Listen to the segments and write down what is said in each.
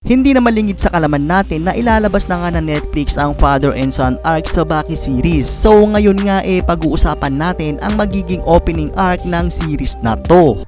Hindi naman lingid sa kalaman natin na ilalabas na nga ng Netflix ang Father and Son arc sa Baki series. So ngayon nga eh pag-uusapan natin ang magiging opening arc ng series na to.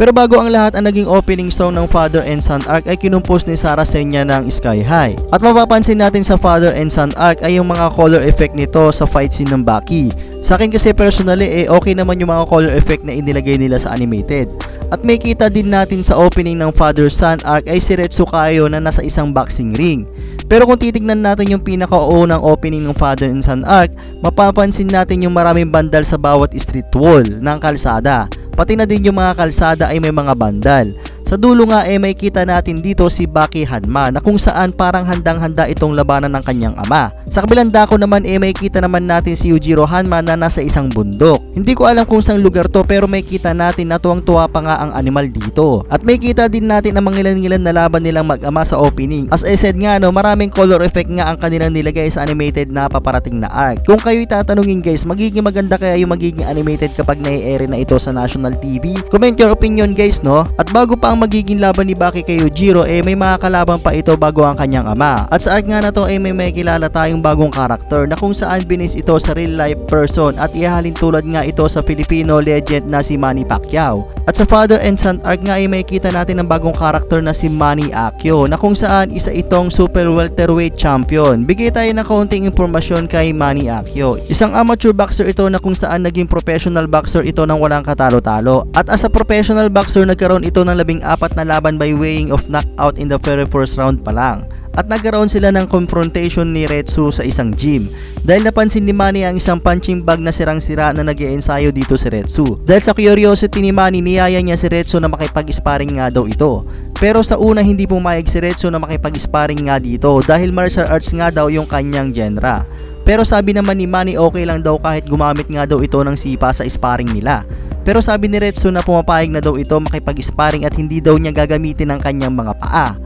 Pero bago ang lahat ang naging opening song ng Father and Son arc ay kinumpos ni Sarah Senya ng Sky High. At mapapansin natin sa Father and Son arc ay yung mga color effect nito sa fight scene ng Baki. Sa akin kasi personally eh okay naman yung mga color effect na inilagay nila sa animated. At may kita din natin sa opening ng Father Son arc ay si Retsu Kayo na nasa isang boxing ring. Pero kung titignan natin yung pinakaunang opening ng Father and Son arc, mapapansin natin yung maraming bandal sa bawat street wall ng kalsada. Pati na din yung mga kalsada ay may mga bandal. Sa dulo nga eh may kita natin dito si Baki Hanma na kung saan parang handang-handa itong labanan ng kanyang ama. Sa kabilang dako naman eh may kita naman natin si Yujiro Hanma na nasa isang bundok. Hindi ko alam kung saan lugar to pero may kita natin na tuwang-tuwa pa nga ang animal dito. At may kita din natin ang mangilan-ngilan na laban nilang mag-ama sa opening. As I said nga no, maraming color effect nga ang kanilang nilagay sa animated na paparating na arc. Kung kayo'y tatanungin guys, magiging maganda kaya yung magiging animated kapag nai-air na ito sa national TV? Comment your opinion guys no? At bago pa ang magiging laban ni Baki kay Yujiro eh may mga kalaban pa ito bago ang kanyang ama. At sa arc nga na to eh may may kilala tayong bagong karakter na kung saan binis ito sa real life person at ihahalin tulad nga ito sa Filipino legend na si Manny Pacquiao. At sa Father and Son arc nga ay may kita natin ng bagong karakter na si Manny Acquiao na kung saan isa itong super welterweight champion. Bigay tayo ng kaunting impormasyon kay Manny Acquiao. Isang amateur boxer ito na kung saan naging professional boxer ito nang walang katalo-talo. At as a professional boxer nagkaroon ito ng labing apat na laban by weighing of knockout in the very first round pa lang at nagkaroon sila ng confrontation ni Retsu sa isang gym dahil napansin ni Manny ang isang punching bag na sirang-sira na nag ensayo dito si Retsu. Dahil sa curiosity ni Manny, niyaya niya si Retsu na makipag-sparring nga daw ito. Pero sa una hindi pumayag si Retsu na makipag-sparring nga dito dahil martial arts nga daw yung kanyang genre. Pero sabi naman ni Manny okay lang daw kahit gumamit nga daw ito ng sipa sa sparring nila. Pero sabi ni Retsu na pumapayag na daw ito makipag-sparring at hindi daw niya gagamitin ang kanyang mga paa.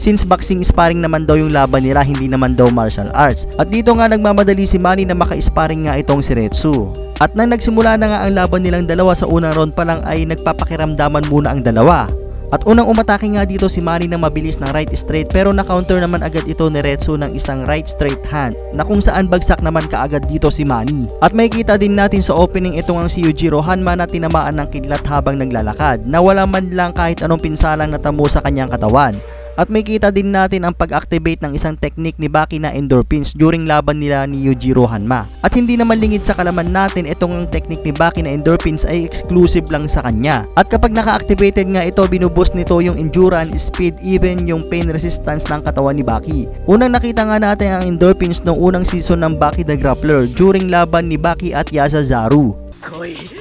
Since boxing sparring naman daw yung laban nila, hindi naman daw martial arts. At dito nga nagmamadali si Manny na maka-sparring nga itong si Retsu. At nang nagsimula na nga ang laban nilang dalawa sa unang round pa lang ay nagpapakiramdaman muna ang dalawa. At unang umatake nga dito si Manny ng mabilis ng right straight pero na-counter naman agad ito ni Retsu ng isang right straight hand na kung saan bagsak naman kaagad dito si Manny. At may kita din natin sa opening ito ang si Yujiro Hanma na tinamaan ng kidlat habang naglalakad na wala man lang kahit anong pinsalang natamo sa kanyang katawan. At may kita din natin ang pag-activate ng isang technique ni Baki na endorphins during laban nila ni Yujiro Hanma. At hindi naman lingid sa kalaman natin itong ang technique ni Baki na endorphins ay exclusive lang sa kanya. At kapag naka-activated nga ito, binuboost nito yung endurance, speed, even yung pain resistance ng katawan ni Baki. Unang nakita nga natin ang endorphins noong unang season ng Baki the Grappler during laban ni Baki at Yazazaru. 来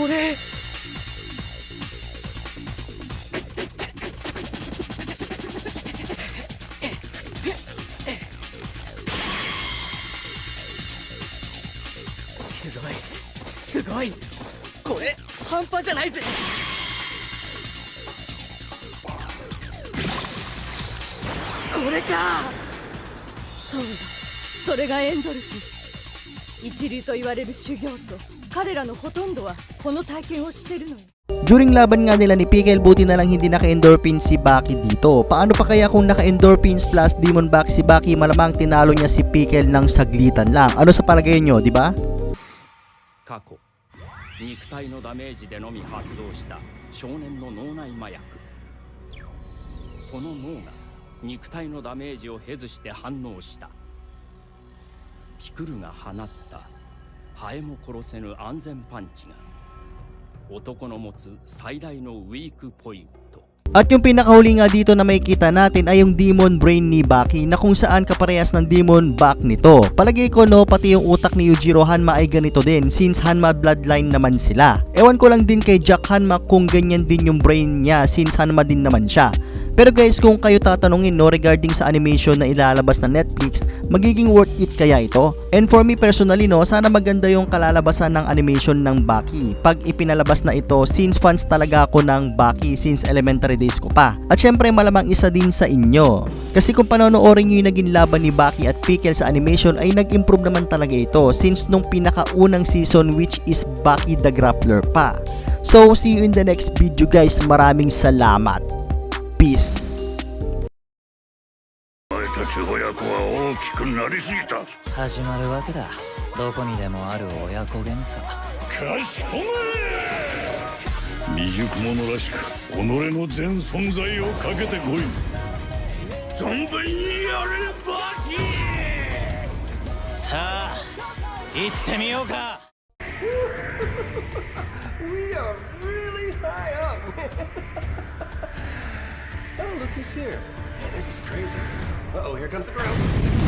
これすごい。すごい。これ半端じゃないぜ。これか。そうだ。それがエンドルフ。ィン一流と言われる修行僧。彼らのほとんどはこの体験をしてるのよ During laban nga nila ni Pickle, buti na lang hindi naka-endorphins si Baki dito. Paano pa kaya kung naka-endorphins plus Demon Back si Baki, malamang tinalo niya si Pickle ng saglitan lang. Ano sa palagay nyo, di ba? 過去肉体のダメージでのみ発動した少年の脳内麻薬その脳が肉体のダメージを経ずして反応したピクルが放った ハエも殺せぬ安全パンチが男の持つ最大のウィークポイント At yung pinakahuli nga dito na makikita natin ay yung demon brain ni Baki na kung saan kaparehas ng demon back nito. Palagay ko no, pati yung utak ni Yujiro Hanma ay ganito din since Hanma bloodline naman sila. Ewan ko lang din kay Jack Hanma kung ganyan din yung brain niya since Hanma din naman siya. Pero guys, kung kayo tatanungin no regarding sa animation na ilalabas na Netflix, magiging worth it kaya ito? And for me personally no, sana maganda yung kalalabasan ng animation ng Baki pag ipinalabas na ito since fans talaga ako ng Baki since elementary days ko pa. At syempre malamang isa din sa inyo. Kasi kung panonoorin nyo yung naging laban ni Baki at Pickle sa animation ay nag-improve naman talaga ito since nung pinakaunang season which is Baki the Grappler pa. So see you in the next video guys. Maraming salamat. Peace. お前たち親子は大きくなりすぎた。始まるわけだ。どこにでもある親子喧嘩。かしこまれ。未熟者らしく己の全存在をかけてこい。存分にやれバキ。さあ行ってみようか here. Man, this is crazy. Uh oh, here comes the ground.